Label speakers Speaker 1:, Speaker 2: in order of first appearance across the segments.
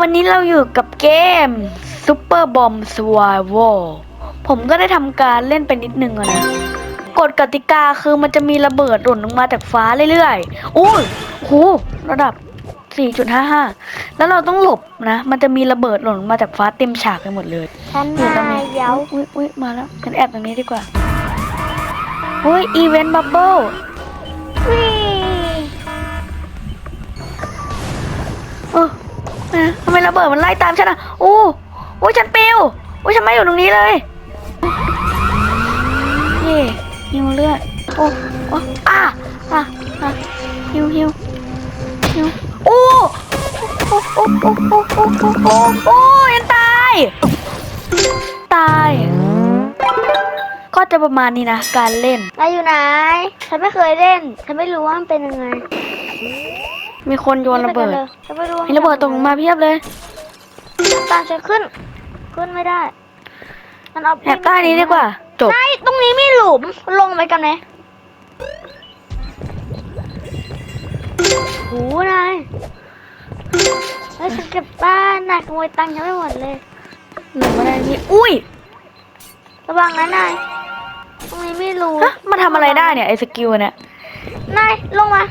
Speaker 1: วันนี้เราอยู่กับเกม Super Bomb Survival ผมก็ได้ทำการเล่นไปนิดนึงอะนะกฎกติกาคือมันจะมีระเบิดหล่นลงมาจากฟ้าเรื่อยๆอุ้ยโหระดับ 4.55 แล้วเราต้องหลบนะ มันจะมีระเบิดหล่นลงมาจากฟ้าเต็มฉากไปหมดเลย
Speaker 2: ฉัน
Speaker 1: อยู่ตรง
Speaker 2: มา
Speaker 1: นี้
Speaker 2: เย้า
Speaker 1: อุ้ยอุ้ยมาแล้วฉันแอบตรงนี้ดีกว่าอุ้ยอีเวนต์บับเบิ้ล
Speaker 2: วิ
Speaker 1: เออ นะทำไมระเบิดมันไล่ตามฉันอะโอ้โอ้ฉันปิวโอ้ฉันไม่อยู่ตรงนี้เลยเย่หิวเลือดโอ้โอ้อะอะอะหิวหิวหิวโอ้โอ้โอ้โอ้โอ้โอ้โอ้โอ้โอ้ยันตาย ตาย ก็จะประมาณนี้นะ การเล่น
Speaker 2: นายอยู่ไหน ฉันไม่เคยเล่น ฉันไม่รู้ว่ามันเป็นยังไง
Speaker 1: มีคนโยนระเบิด
Speaker 2: ฉันไม่รู้ว่า
Speaker 1: มีระเบิดตกลงมาเพียบเลย
Speaker 2: ตามฉันขึ้น ขึ้นไม่ได้ มันเอา
Speaker 1: แอบใต้นี้ดีกว่า จบ
Speaker 2: นายตรงนี้มีหลุม ลงไปกันไหมโหนายแล้วฉันเก็บบ้านนายขโมยตังค์ฉันไปหมดเลย
Speaker 1: หนูไม่ได้นี่อุ้ย
Speaker 2: ระวังนะนาย ตรงนี้ไม่รู้
Speaker 1: ฮะมันทำอะไรได้เนี่ยไอ้สกิลเนี่ย
Speaker 2: นายลงมา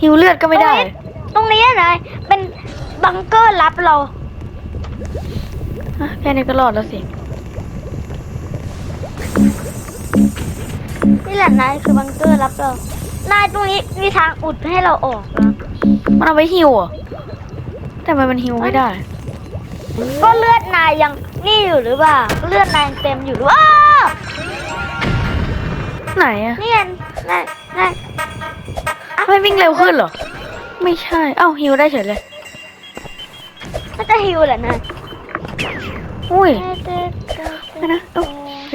Speaker 1: ฮิวเลือดก็ไม่ได้
Speaker 2: ตรงนี้ตรงนี้นายเป็นบังเกอร์ลับเรา
Speaker 1: ฮะแค่นี้ก็รอดแล้วสิ
Speaker 2: นี่แหละนายคือบังเกอร์รับเรา นายตรงนี้มีทางอุดให้เราออกนะ
Speaker 1: มันเอาไว้ฮิวเหรอะแต่ทำไมมันฮิวไม่ได้
Speaker 2: ก็เลือดนายยังนี่อยู่หรือเปล่า เลือดนายยังเต็มอยู่หรือเปล่า
Speaker 1: ไหนอะ
Speaker 2: นี่ไงนายนาย
Speaker 1: ไม่วิ่งเร็วขึ้นเหรอ ไม่ใช่ เอ้าฮิวได้เฉยเลย
Speaker 2: มันจะฮิวแหละนาย
Speaker 1: อุ้ยไม่นะโอเค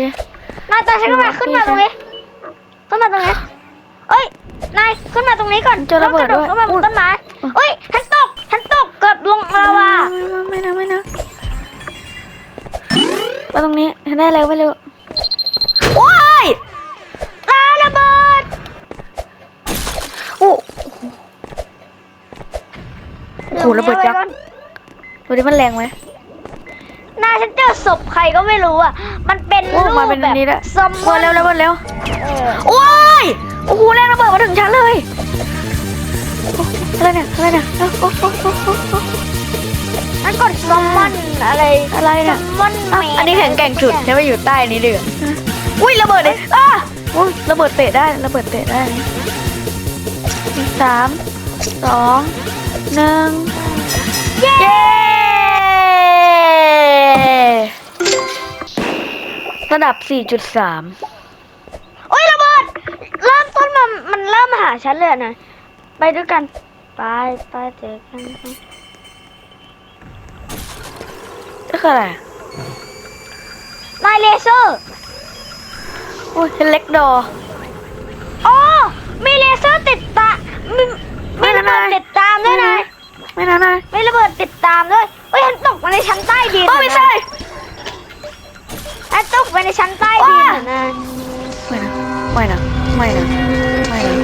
Speaker 2: นายตอนฉันขึ้นมาขึ้นมาตรงนี้ ขึ้นมาตรงนี้เอ้ย นายขึ้นมาตรงนี้ก่อน
Speaker 1: เจอระเบิด
Speaker 2: แล้ว
Speaker 1: ด้วย
Speaker 2: กระโดดเข้ามาบ
Speaker 1: อุ๊
Speaker 2: น
Speaker 1: ย
Speaker 2: ต้นไม้เอ้ยฉันตกฉันตกเกือบลงลาวา
Speaker 1: ไม่นะไม่นะมาตรงนี้ฉันได้แล้วไปเร็ว
Speaker 2: ระเบิด
Speaker 1: ยักษ์ดูดิมันแรงไหม
Speaker 2: นายฉันเจอศพใครก็ไม่รู้อะ มันเป็น
Speaker 1: โอ้
Speaker 2: รูป
Speaker 1: มาเป็น
Speaker 2: แบ
Speaker 1: อั
Speaker 2: บ
Speaker 1: นนี้ด้วย
Speaker 2: ซอม
Speaker 1: เบิร์เร็วเร็วเบิร์เร็ว
Speaker 2: เออ
Speaker 1: โอ้ยโอ้โหแรงระเบิดมาถึงฉันเลยโอ้อะไรเนี่ยอะไรเนี่ยโอ้โอ้โอ้โอ้โอ้โอ้
Speaker 2: มันกดซอมมอนอะไร
Speaker 1: อะไรเนี่ย
Speaker 2: ซอมมอน
Speaker 1: อะ
Speaker 2: แมน
Speaker 1: อันนี้แข็งแกร่งสุดใช่ไหมอยู่ใต้นี้เดืออุ้ยระเบิดเลยอะอุ้ยระเบิดเตะได้ระเบิดเตะได้สาม สองหนึ่งเย้ระดับ 4.3
Speaker 2: โอ้ยระเบิด เริ่มต้นมันมันเริ่มมาหาฉันเลยอะนะ ไปด้วยกัน ไปไปเจอกัน
Speaker 1: นี่คืออะไร
Speaker 2: นายเลเซอร์
Speaker 1: อุ้ยเล็กดอ
Speaker 2: อ๋อมีเลเซอร์ติดตามีมี ระเบิดติดตามด้วยนาย
Speaker 1: ไม่นะนาย
Speaker 2: มีระเบิดติดตามด้วยเฮ้ยฉันตกมาในชั้นใต้ดิน
Speaker 1: โอ้ไม่ใช่
Speaker 2: ฉันตกไปในชั้นใต้ดินนะ
Speaker 1: ไม่นะไม่นะไม่นะไม่นะ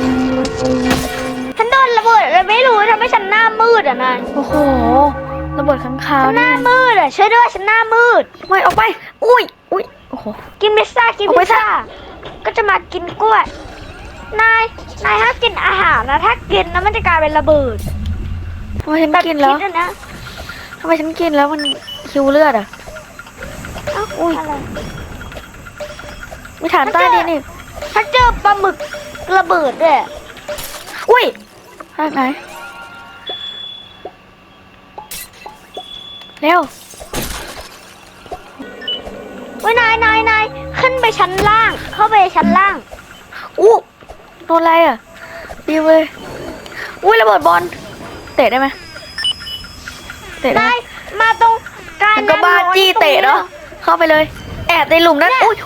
Speaker 2: ฉันโดนระเบิดอะไรไม่รู้ทำให้ฉันหน้ามืดอะนาย
Speaker 1: โอ้โหระเบิดข้างคาว
Speaker 2: ห
Speaker 1: น้า
Speaker 2: มืดอะช่วยด้วยฉันหน้ามืด
Speaker 1: ไม่ออกไป อุ้ยอุ้ยโอ้โห
Speaker 2: กินพิซซ่ากิน
Speaker 1: เอาไป
Speaker 2: พิซซ่าก็จะมากินกล้วย นาย นายห้ามกินอาหารนะ ถ้ากินแล้วมันจะกลายเป็นระเบิด
Speaker 1: ทำไมฉัน
Speaker 2: แบบ
Speaker 1: กินแล้ว
Speaker 2: คิดอะนะ
Speaker 1: ทำไมฉันกินแล้วมันคิวเลือดอะ
Speaker 2: เอ้าอุ้ยอะไร
Speaker 1: มีฐานใต้ดินอีก
Speaker 2: ถ้าเจอปลาหมึกระเบิดด้วย
Speaker 1: อุ้ยภาคไหนเร็ว
Speaker 2: เว้ยนายนายนายขึ้นไปชั้นล่าง เข้าไปชั้นล่าง
Speaker 1: อู้ โดนอะไรอะดีเว้ยอุ้ยระเบิดบอลเตะได้ไหมเตะได้
Speaker 2: นา
Speaker 1: ไหม
Speaker 2: ยมาตรงกลาร
Speaker 1: มันก็บ้าจี้เตะเนาะเข้าไปเลย แอบในหลุมนั้นอุ้ย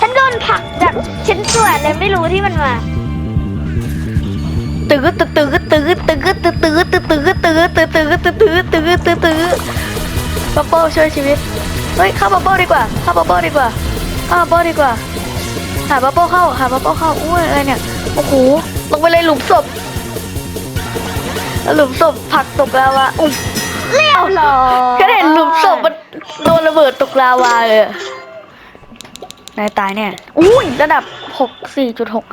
Speaker 2: ฉันโดนผลักจากชิ้นส่วนเลยไม่รู้ที่มันมา
Speaker 1: ตื้อตื้อตื้อตื้อตื้อตื้อตื้อตื้อตื้อตื้อตื้อตื้อตื้อตื้อตื้อตื้อตื้อบับเบิ้ลช่วยชีวิตเฮ้ยเข้าบับเบิ้ลดีกว่าเข้าบับเบิ้ลดีกว่าเข้าบับเบิ้ลดีกว่า หาบับเบิ้ลเข้า หาบับเบิ้ลเข้าอุ้ยอะไรเนี่ย โอ้โห ลงไปเลยหลุมศพ หลุมศพผลักตกแล้วอะอุ้ย
Speaker 2: เรียบร้อย
Speaker 1: ก็เห็นหลุมศพมันโดนระเบิดตกลาวาเลยอะนายตายเนี่ยอุ้ยระดับหกสี่จุดหก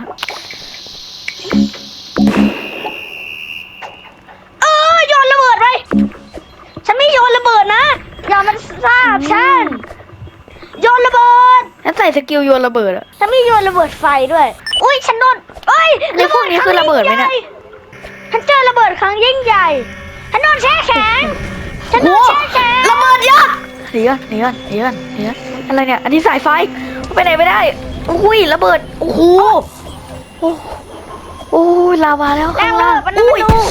Speaker 1: ส่สกิลโยนระเบิดอะ
Speaker 2: ฉันไม่โยนระเบิดไฟด้วย อุ้ยฉันโดนเอ้ย
Speaker 1: นี่พวกนี้คือระเบิดไหมเนี่ย
Speaker 2: ฉันเจอระเบิดครั้งยิ่งใหญ่ ฉันโดนแช่แข็ง ฉันโดนแช่แข็ง
Speaker 1: ระเบิดยักษ์หนีก่อนหนีก่อนหนีก่อนหนีก่อนอะไรเนี่ย อันนี้สายไฟ ไปไหนไม่ได้ อุ้ยระเบิด โอ้โห โอ้โอ้ยลาวาแล้ว
Speaker 2: แร
Speaker 1: ข้างง
Speaker 2: ระ
Speaker 1: ล่าง
Speaker 2: เบิดมัน
Speaker 1: อุ้ย
Speaker 2: ไม่ดู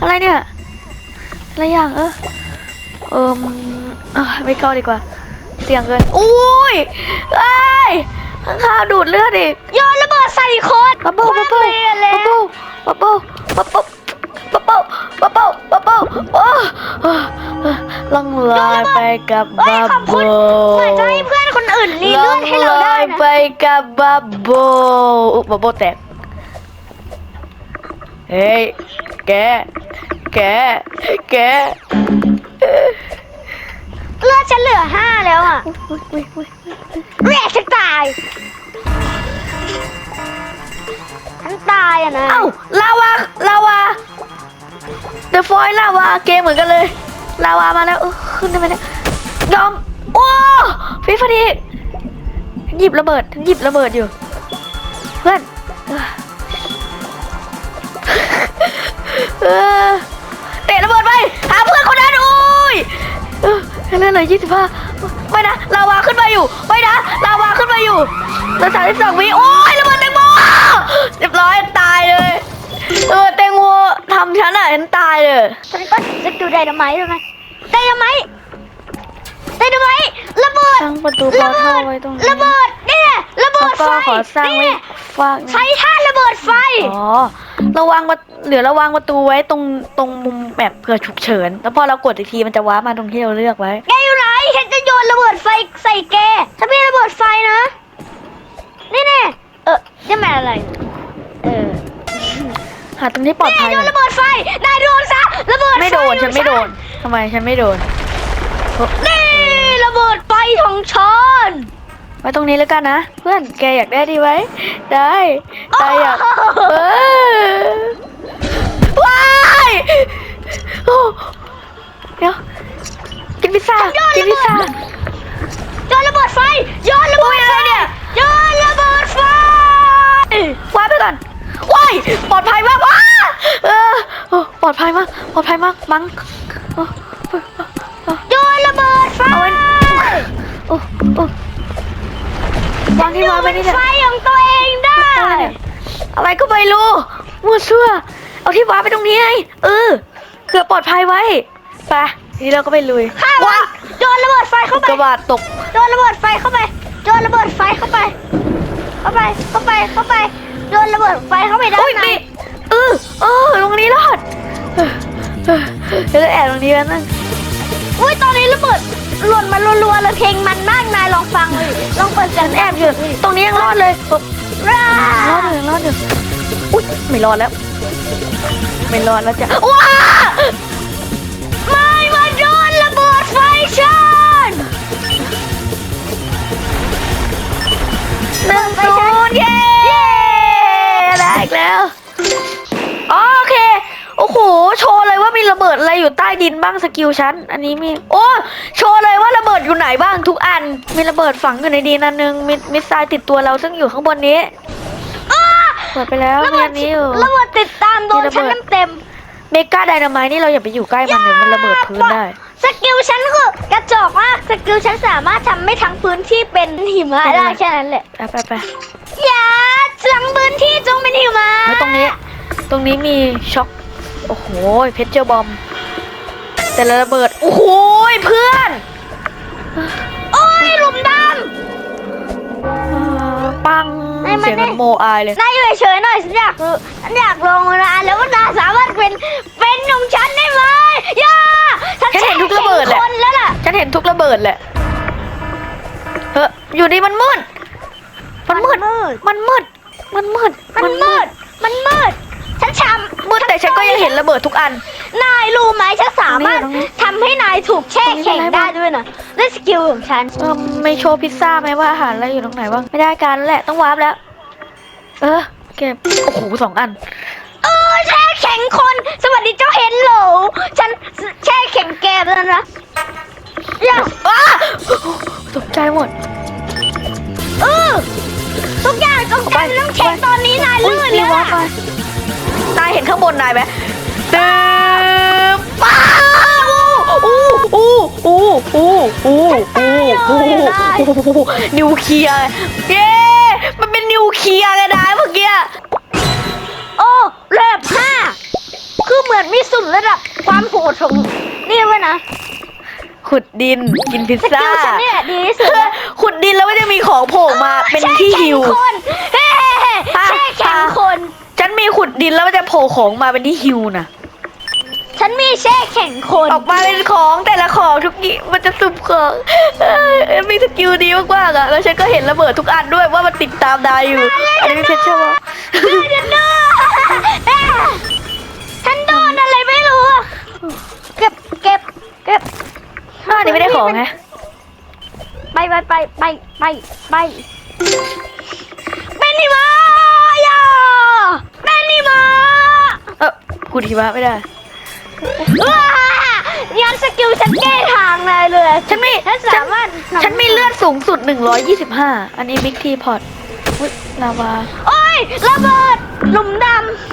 Speaker 1: อะไรเนี่ย อะไรอย่างเออเอมเอ้ยไม่เข้าดีกว่า เสี่ยงเกินอุ้ยไอ้ยข้างข้าวดูดเลือดอีก
Speaker 2: โยนระเบิดใส่คน
Speaker 1: บับเบิ้ลบับเบิ้ล
Speaker 2: เลย
Speaker 1: บับเบิ้ลบับเบิ้ลบับเบิ้ลบับเบิ้ลบับเบิ้ลบับเบิ้ลโอ้ล่องลอยไปกับ
Speaker 2: เอ้ย
Speaker 1: บับ
Speaker 2: ขอบคุณ
Speaker 1: เบิ้ล
Speaker 2: เหมือนจะให้เพื่อนคนอื่นรีเลือดให้เราได้
Speaker 1: ล่องลอย
Speaker 2: นะ
Speaker 1: ไปกับบับเบิ้ลอุ๊ยบับเบิ้ลแตกเฮ้ยแกแกแก
Speaker 2: เลือดฉันเหลือห้าแล้วอะ
Speaker 1: อุ๊ยอุ๊ยอุ๊ย
Speaker 2: เรียกฉันตายฉันตายอะนะ
Speaker 1: เอ้าลาวาลาวาเดอะฟอยลาวาเกมเหมือนกันเลย ลาวามาแล้วเออขึ้นได้ไหมเนี่ยยอมโอ้ฟิฟพอดีหยิบระเบิดหยิบระเบิดอยู่ เพื่อนเตะระเบิดไป หาเพื่อนคนนั้น เออเลื่อนเลยยี่สิบห้าไม่นะลาวาขึ้นมาอยู่ ไม่นะลาวาขึ้นมาอยู่เหลือสามสิบสองวิโอ้ยระเบิดแตงโมเรียบร้อยตายเลยเออแตงโมทำฉันอะฉันตายเลย
Speaker 2: ฉันก็จะดูไดนาไมต์ด้วยไหมไดนาไมต์ไดนาไมต์ระเบิด
Speaker 1: สร้างประตูพอ
Speaker 2: ระ
Speaker 1: เท่า
Speaker 2: เบิด
Speaker 1: ไว้ตรงนี้
Speaker 2: ระเบิดเนี่ย ระเบิ
Speaker 1: แล้ว
Speaker 2: ด
Speaker 1: ก็
Speaker 2: ไฟ
Speaker 1: ขอสร้างไว้
Speaker 2: เนี่ย
Speaker 1: ฟากห
Speaker 2: ใช้
Speaker 1: นึ่ง
Speaker 2: ท่าระเบิดไฟ
Speaker 1: อ๋อ ระวังประเหลือระวังประตูไว้ตรงตรงมุมแบบเผื่อฉุกเฉิน แล้วพอเรากดอีกทีมันจะว้าร์ปมาตรงที่เราเลือกไว้
Speaker 2: แกอยู่ไหนฉันจะโยนระเบิดไฟใส่แกฉันไม่ระเบิดไฟนะ นี่แน่เออนี่มันอะไร เออ
Speaker 1: หาตรงที่ปลอด
Speaker 2: นี่
Speaker 1: ภัย
Speaker 2: โย
Speaker 1: หน่อนย
Speaker 2: ระเบิดไฟ นายโดนซะ ระเบิด
Speaker 1: ไม่โดน
Speaker 2: ฟ
Speaker 1: ฉันไม่โดน ทำไมฉันไม่โดน
Speaker 2: นี่ระเบิดไฟของฉัน
Speaker 1: ไว้ตรงนี้แล้วกันนะเพื่อนแกอยากได้ดีไว้ได้ได้อยากเออว้ายโอ้เดี๋ยวกินพิซซ่ากินพิซซ่า
Speaker 2: โยนระเบิดไฟโยนระเบิดไฟเนี่ยโยนระเบิดไฟ
Speaker 1: ว้ายไปก่อนว้ายปลอดภัยมากว้าเออเออปลอดภัยมากปลอดภัยมากมั้งเออเออเออ
Speaker 2: โยนระเบิดไฟ
Speaker 1: เอาไว้โอ้โอ้ วางที่วางไปนี่
Speaker 2: โย
Speaker 1: เนี่ย
Speaker 2: ไฟของตัวเองได้
Speaker 1: อะไรเนี่ยอะไรก็ไม่รู้มั่วซั่วเอาที่วางไปตรงนี้ไงเออเกือบปลอดภัยไว้ไปทีนี้เราก็ไปลุย
Speaker 2: ข้ามันโยนระเบิดไฟเข้าไป
Speaker 1: กระบาดตก
Speaker 2: โยนระเบิดไฟเข้าไปโยนระเบิดไฟเข้าไป เข้าไปเข้าไปเข้าไปโยนระเบิดไฟเข้าไปด้า
Speaker 1: อุ้ย
Speaker 2: นใน
Speaker 1: มีเออเออตรงนี้รอดเออเออเดี๋ยวจะแอบตรงนี้แล้วนั่ง
Speaker 2: อุ้ยตอนนี้ระเบิด หล่นมารัวๆเลยเพลงมันมากนายลองฟังเลยลองเปิดเสียง
Speaker 1: แอบอยู่ ตรงนี้ยังรอดเลย
Speaker 2: ร่าร
Speaker 1: อดอยู่ยังรอดอยู่อุ้ยไม่รอดแล้ว ไม่รอดแล้วจ้ะว้า
Speaker 2: ไม่มาโดนระเบิดไฟฉัน
Speaker 1: หนึ่งศูนย์เย้ได้อีกแล้วโอเค โอ้โห โชว์เลยว่ามีระเบิ ดอะไรอยู่ใต้ดินบ้างสกิลฉันอันนี้มี โอ้โชว์เลยว่าระเบิดอยู่ไหนบ้างทุกอัน มีระเบิดฝังอยู่ในดินอันนึงมีมิสไซล์ติดตัวเราซึ่งอยู่ข้างบนนี้
Speaker 2: อ้า
Speaker 1: เปิดไปแล้ว
Speaker 2: ระ
Speaker 1: มี
Speaker 2: เบิด
Speaker 1: อันนี้อยู่
Speaker 2: ระเบิดติดตามโดน
Speaker 1: มีระเบิ
Speaker 2: ฉัน
Speaker 1: ด
Speaker 2: เต็ม
Speaker 1: เมกาไดนาไมต์นี่เราอย่าไปอยู่ใกล้มันเดี๋ยวมันระเบิดพื้นได้
Speaker 2: ๆสกิลฉันคือกระจอกมากสกิลฉันสามารถทำให้ทั้งพื้นที่เป็นหิมะ
Speaker 1: เป็นอะไร
Speaker 2: ได้แค่นั้นแหละ
Speaker 1: ไปไปไป
Speaker 2: อย่าทั้งพื้นที่จงเป็นหิมะ
Speaker 1: แล้วตรงนี้ ตรงนี้มีช็อค โอ้โหเพชรเจอบอม แต่ละระเบิด โอ้โหเพื่อน
Speaker 2: โอ้ยหลุมด
Speaker 1: อ่าปัง
Speaker 2: ให้มัน
Speaker 1: เสียงเหมือนโมอายเลยำ
Speaker 2: นายอยู่เฉยๆหน่อยฉันอยากรู้ฉันอยากลองนานแล้วว่านายสามารถเป็นเป็นของฉันได้ไหมอย่าฉัน
Speaker 1: ฉันเห็นทุกระเบิดแหละ
Speaker 2: คนแล้วล่ะ
Speaker 1: ฉันเห็นทุกระเบิดแหละเฮ้ยอยู่ดีมันมืด มันมืด มันมืด มันมืด
Speaker 2: มันมืด มันมืดฉันช้ำ
Speaker 1: มืดแต่ฉันก็ยังเห็นระเบิดทุกอัน
Speaker 2: นายรู้ไหมฉันสามารถ
Speaker 1: ตรงนี้
Speaker 2: ทำให้นายถูกแช่แข็ง
Speaker 1: ตรงนี้เป็นไร
Speaker 2: ได้
Speaker 1: บ้าง
Speaker 2: ด้วยนะด้วยสกิลของฉัน
Speaker 1: เออไม่โชว์พิซซ่าไหมว่าอาหารอะไรอยู่ตรงไหนบ้างไม่ได้การแล้วแหละต้องวาร์ปแล้ว เออเก็บโอ้โหสองอัน
Speaker 2: เออแช่แข็งคน สวัสดีเจ้าเฮนโหลฉันแช่แข็งแกแล้วนะอย่า
Speaker 1: อ้าตกใจหมด
Speaker 2: เออทุกอย่างต้องการน้ำแข็งตอนนี้นายลื่น
Speaker 1: รี
Speaker 2: แล้ว
Speaker 1: วอล์
Speaker 2: อะ
Speaker 1: กไป นายเห็นข้างบนนายไหมเติมป้าอู้อู้อู้อู้อู้อู้อู้อู้นิวเคลียร์เย้มันเป็นนิวเคลียร์ไงนายเมื่อกี้
Speaker 2: โอ้ระดับห้าคือเหมือนมีสุ่มระดับความโหดของนี่ไว้นะ
Speaker 1: ขุดดินกินพิซ
Speaker 2: สกิ
Speaker 1: ซ่า
Speaker 2: ลฉันเนี่ยดีที่สุดแล้ว
Speaker 1: ขุดดินแล้วไม่ได้มีของโผล่มาเป็นที่ฮิว
Speaker 2: แช่แข็งคนเฮ้แช่แข็งคน
Speaker 1: ฉันมีขุดดินแล้วมันจะโผล่ของมาเป็นที่ฮิวนะ
Speaker 2: ฉันมีแช่แข็งคน
Speaker 1: ออกมาเป็นของแต่ละของทุกทีมันจะสุ่มของเอ้ยมีสกิลดีมากๆอะแล้วฉันก็เห็นระเบิดทุกอันด้วยว่ามันติดตามนายอยู่อันนี้เป็นเพชรใช่ไหม
Speaker 2: เดี๋ยวนะเอ๊ะฉันโดนอะไรไม่รู้อะเก็บเก็บเก็บ
Speaker 1: อันนี้ไม่ได้ของไง
Speaker 2: ไปไปไปไปไปไปเป็นนี่มาอย่า เป็นนี่มา
Speaker 1: เออกูทีว่าไม่ได้
Speaker 2: ว้ายันสกิลฉันแก้ทางนายเลย
Speaker 1: ฉันมี
Speaker 2: ฉันสามารถ
Speaker 1: ฉันมีเลือดสูงสุด 125 อันนี้บิ๊กทีพอตอุ๊ยลาวา
Speaker 2: โอ้ยระเบิดหลุมด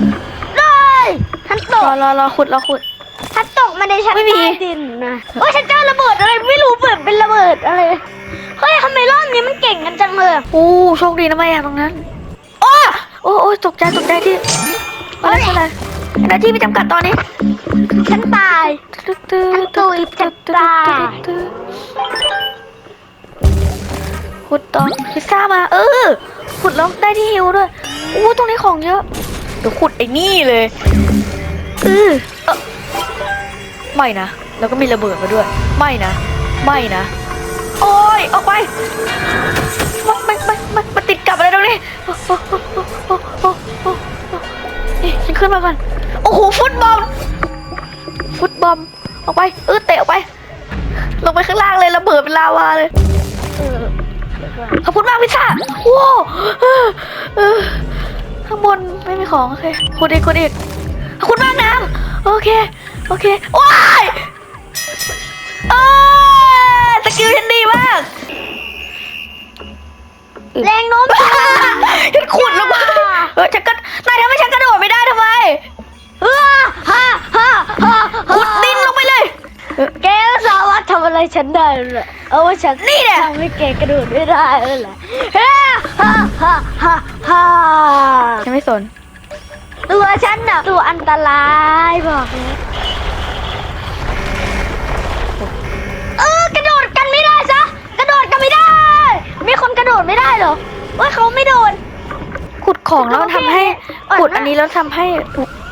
Speaker 2: ำเลยฉันต
Speaker 1: ร
Speaker 2: ก
Speaker 1: อรอรอขุดรอขุด
Speaker 2: ฉันตกมาในชั้น
Speaker 1: ไม่มี
Speaker 2: ใต้ดินนะโอ้ยฉันเจอระเบิดอะไรไม่รู้เปิดเป็นระเบิดอะไรเฮ้ยทำไมรอบนี้มันเก่งกันจังเลย
Speaker 1: โอ้โชคดีนะแม่ตรงนั้นโอ้ โอ้โอ้ตกใจตกใจที่อะไรอะไรนาที่ไม่จำกัดตอนนี้
Speaker 2: ฉันตาย
Speaker 1: ตึ๊ดตึ๊ด
Speaker 2: ตุยจะตาย
Speaker 1: ตึ๊ดขุดต่อพิซซ่ามา เออขุดแล้วได้ที่ฮิวด้วยอู้ตรงนี้ของเยอะเดี๋ยวขุดไอ้นี่เลยเออเอ้อไม่นะ แล้วก็มีระเบิดมาด้วย ไม่นะ ไม่นะ โอ้ยออกไปมันมันมัน มันมันติดกับอะไรตรงนี้นี่ฉันขึ้นมาก่อน โอ้โห ฟุตบอล ฟุตบอล ออกไป เออเตะออกไป ลงไปข้างล่างเลยระเบิดเป็นลาวาเลย ขอบคุณมากพิซซ่าว้าวข้างบนไม่มีของ โอเคขุดอีกขุดอีกขอบคุณมากน้ำ โอเค โอเคว้ายเอ้ยสกิลฉันดีมาก
Speaker 2: แรงโน้มถ่วง
Speaker 1: ฉันขุดลงมาเออฉันก็นายทำให้ฉันกระโดดไม่ได้ทำไม
Speaker 2: เออฮ่าฮ่าฮ่า
Speaker 1: ขุดดินลงไปเลยเออ
Speaker 2: แกสามารถทำอะไรฉันได้เลยเอาว่าฉัน
Speaker 1: นี่แหละ
Speaker 2: ทำให้แกกระโดดไม่ได้เลยแหละฮ่าฮ่าฮ่าฮ่าฮ่า
Speaker 1: ฉันไม่สน
Speaker 2: ตัวฉันน่ะตัวอันตรายบอกเลย มีคนกระโดดไม่ได้เหรอเว้ยเขาไม่โดน
Speaker 1: ขุดของแล้วทำให้
Speaker 2: อ่อนมาก
Speaker 1: ขุดอันนี้แล้วทำให้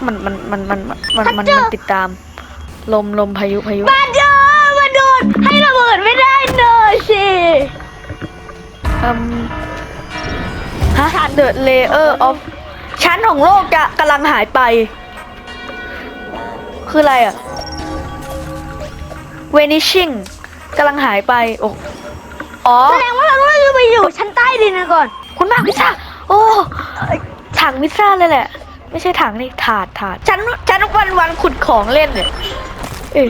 Speaker 1: มันมันมันมันมันมันมัน
Speaker 2: ถ้าเจอ
Speaker 1: มันติดตาม ลมลมพายุพายุ
Speaker 2: มาเจอมาโดน ให้ระเบิดไม่ได้เลยสิ
Speaker 1: อืมฮะ The layer of ชั้นของโลกจะกำลังหายไป คืออะไรอะ vanishing กำลังหายไป โอ้ อ๋อ
Speaker 2: แสดงว่าเราต้องไปอยู่ชั้นใต้ดินนะก่อน
Speaker 1: คุณมากพิซซ่าโอ้ถังพิซซ่าเลยแหละ ไม่ใช่ถังนี่ถาดถาดฉันฉันวันวันขุดของเล่นเนี่ยเอ้ย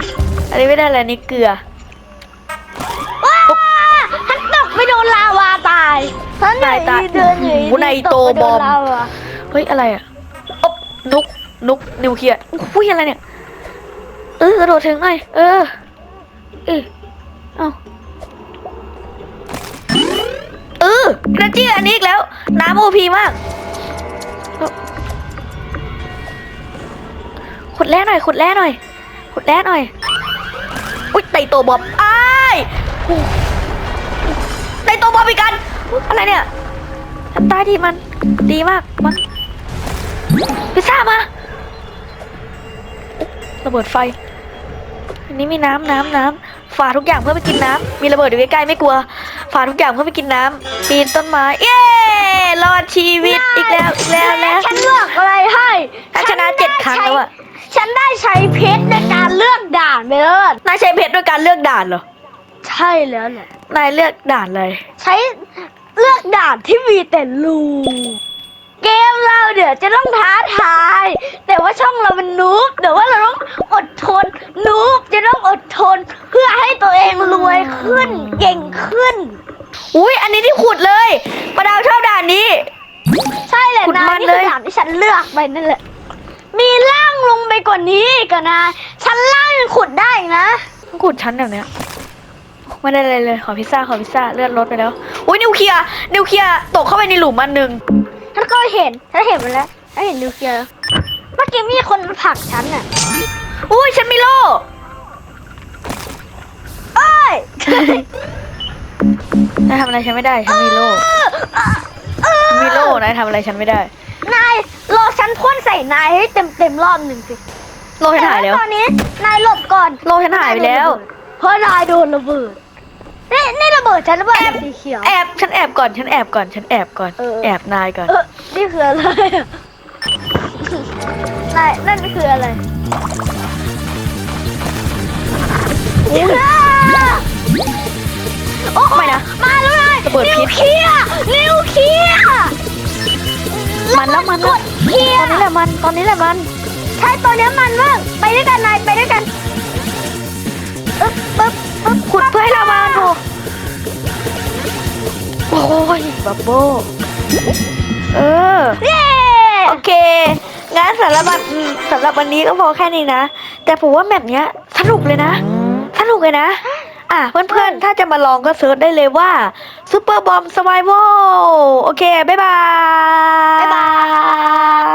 Speaker 1: อันนี้ไม่ได้อะไรนี่เกลือ
Speaker 2: ว้าฉันตกไปโดนลาวาตายฉันไหน
Speaker 1: นายตาย
Speaker 2: เดินอยู่
Speaker 1: โอ้โห
Speaker 2: ดี
Speaker 1: นาย
Speaker 2: ๆ
Speaker 1: โต
Speaker 2: กไปโด
Speaker 1: บอม
Speaker 2: นลาวา
Speaker 1: เฮ้ย อะไรอะอบนุกนุกนิวเคลียร์อุ้ยอะไรเนี่ย เออกระโดดถึงหน่อยเออเออเอา นาจี้อันนี้อีกแล้ว น้ำโอพีมากขุดแร่หน่อยขุดแร่หน่อยขุดแร่หน่อย อุ้ยไตโตบอมอ้ายโอ้ไตโตบอมอีกกันอะไรเนี่ยทำตายดีมันดีมากมั้งพิซซ่ามาระเบิดไฟอันนี้มีน้ำน้ำน้ำ ฝาทุกอย่างเพื่อไปกินน้ำมีระเบิดอยู่ใกล้ๆไม่กลัวฝาทุกอย่างเพื่อไปกินน้ำปีนต้นไม้เย้รอดชีวิตอีกแล้วอีกแล้วแล้ว
Speaker 2: ฉันบอกอะไรให้
Speaker 1: ถ้าชนะเจ็ดครั้งแล้วอะอะ
Speaker 2: ฉันได้ใช้เพชรในการเลือกด่านไปแล้ว
Speaker 1: นายใช้เพชรด้วยการเลือกด่านเหรอ
Speaker 2: ใช่แล้วแหละ
Speaker 1: นายเลือกด่านเลย
Speaker 2: ใช้เลือกด่านที่มีแต่รู เกมเราเดี๋ยวจะต้องท้าทาย แต่ว่าช่องเรามันนูบแต่ว่าเราต้องอดทน นูบจะต้องอดทน เพื่อให้ตัวเองรวยขึ้น เก่งขึ้น
Speaker 1: อุ้ยอันนี้ที่ขุดเลยประดาวชอบด่านนี้
Speaker 2: ใช่เลย
Speaker 1: ขุด
Speaker 2: นะ
Speaker 1: มัน
Speaker 2: นี่
Speaker 1: เล
Speaker 2: คือยด่านที่ฉันเลือกไปนั่นแหละ มีล่างลงไปกว่านี้อีกันนะชั้นล่างยังขุดได้อีกนะ
Speaker 1: ขุดชั้นแบบเนี้ยไม่ได้เลยเลยขอพิซซ่าขอพิซซ่าเลื่อนรถไปแล้วอุ้ยนิวเคลียร์นิวเคลียร์ตกเข้าไปในหลุมอันหนึ่ง
Speaker 2: ฉันก็เห็น ฉันเห็นมันแล้ว ฉันเห็นนิวเคลียร์เมื่อกี้มีคนมาผลักฉันน่ะ
Speaker 1: อุ้ยฉันมีโล่
Speaker 2: เอ้ย
Speaker 1: นายทำอะไรฉันไม่ได้ ฉันมีโล่ฉันมีโล่นายทำอะไรฉันไม่ได้
Speaker 2: นายรอฉันพ่นใส่นายให้เต็มเต็มๆรอบหนึ่งสิ
Speaker 1: โล่ฉันหายแล้ว
Speaker 2: ตอนนี้นายหลบก่อน
Speaker 1: โล่ฉันหายไปแล้ว
Speaker 2: เพราะนายโดนระเบิด นี่นี่ระเบิดฉันระเบิดสีเขียว
Speaker 1: แอบฉันแอบก่อนฉันแอบก่อนฉันแอบก่อน
Speaker 2: เออ
Speaker 1: แอบนายก่อน
Speaker 2: เออนี่คืออะไรอะนายนั่นคืออะไรโอ้
Speaker 1: ไม่นะ
Speaker 2: มาแล้วนาย
Speaker 1: ระเบิดพิษ
Speaker 2: นิวเคลียร์นิวเคลียร์
Speaker 1: มันแล้วมัน
Speaker 2: ก
Speaker 1: แล้ว
Speaker 2: ดเคลีย
Speaker 1: ตอน
Speaker 2: ร์
Speaker 1: นี้แหละมันตอนนี้แหละมัน
Speaker 2: ใช่ตัวเนี้ยมันมากไปด้วยกันนายไปด้วยกัน ปึ๊บปึ๊บปึ๊บ
Speaker 1: ขุดเพื่อให้เรามาดูโอ้ยบับโบเออ
Speaker 2: เย้
Speaker 1: โอเค งั้นสำหรับวันอืมสำหรับวันนี้ก็พอแค่นี้นะ แต่ผมว่าแบบเนี้ยสนุกเลยนะ สนุกเลยนะ อะเพื่อนๆ ถ้าจะมาลองก็เซิร์ชได้เลยว่าซูเปอร์บอมส u r ว i ว a l โอเค บ๊ายบาย
Speaker 2: บ๊ายบาย